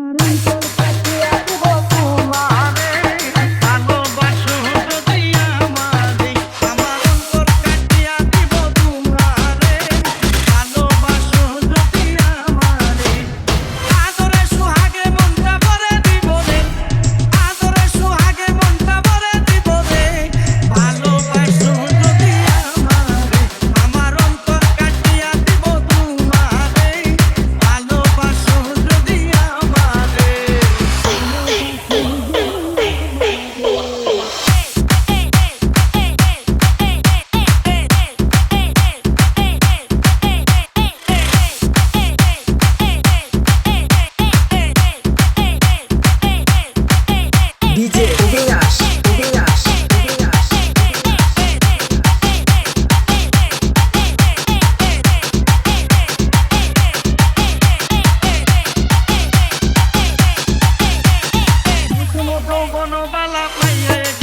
আমার অন্তর বনবালা পাইয়ে